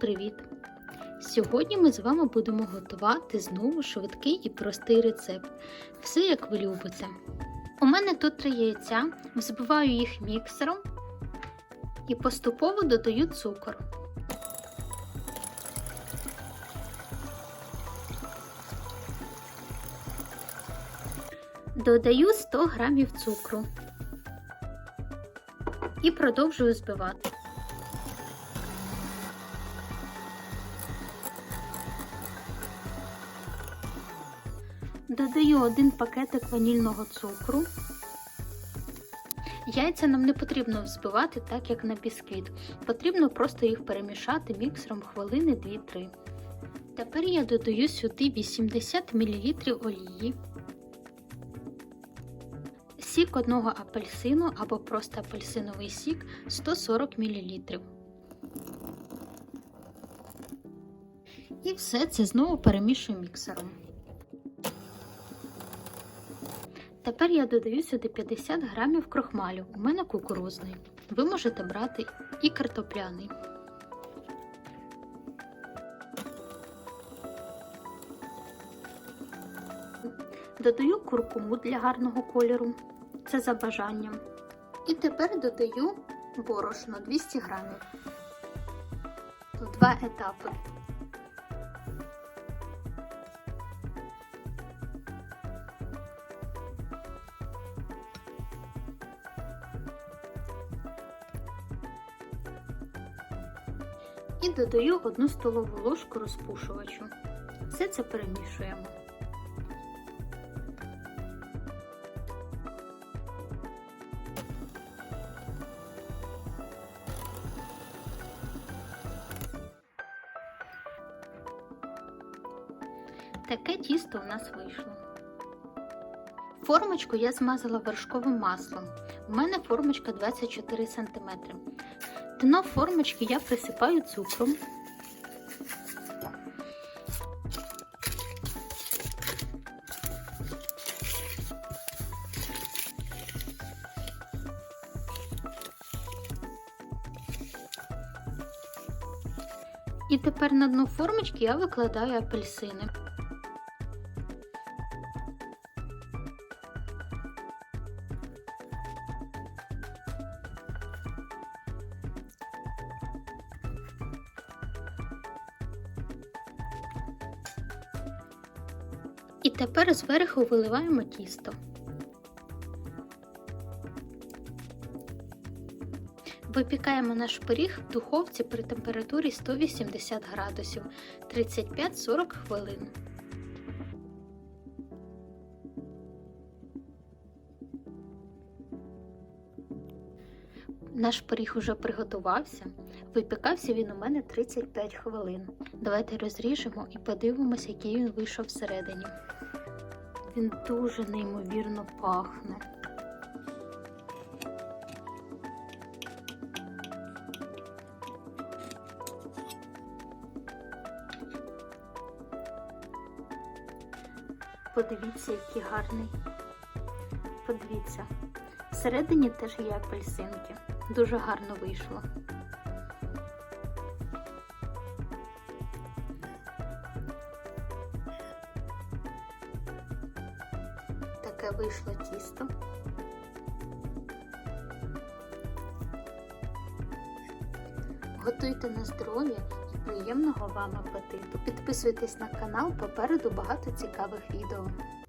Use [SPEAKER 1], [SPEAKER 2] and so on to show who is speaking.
[SPEAKER 1] привіт! Сьогодні ми з вами будемо готувати знову швидкий і простий рецепт. Все як ви любите. У мене тут три яйця, взбиваю їх міксером і поступово додаю цукор. Додаю 100 грамів цукру і продовжую збивати. Додаю один пакетик ванільного цукру. Яйця нам не потрібно взбивати так, як на бісквіт. Потрібно просто їх перемішати міксером хвилини 2-3. Тепер я додаю сюди 80 мл олії, сік одного апельсину або просто апельсиновий сік 140 мл. І все це знову перемішую міксером. Тепер я додаю сюди 50 грамів крохмалю. У мене кукурузний. Ви можете брати і картопляний. Додаю куркуму для гарного кольору. Це за бажанням. І тепер додаю борошно 200 грамів. Два етапи. І додаю 1 столову ложку розпушувачу. Все це перемішуємо. Таке тісто у нас вийшло. Формочку я змазала вершковим маслом. У мене формочка 24 см. Дно формочки я присипаю цукром. І тепер на дно формочки я викладаю апельсини. Тепер зверху виливаємо тісто. Випікаємо наш пиріг в духовці при температурі 180 градусів 35-40 хвилин. Наш пиріг уже приготувався. Випікався він у мене 35 хвилин. Давайте розріжемо і подивимося, який він вийшов всередині. Він дуже неймовірно пахне. Подивіться, який гарний. Подивіться. Всередині теж є апельсинки. Дуже гарно вийшло. Таке вийшло тісто. Готуйте на здоров'я і приємного вам апетиту. Підписуйтесь на канал, попереду багато цікавих відео.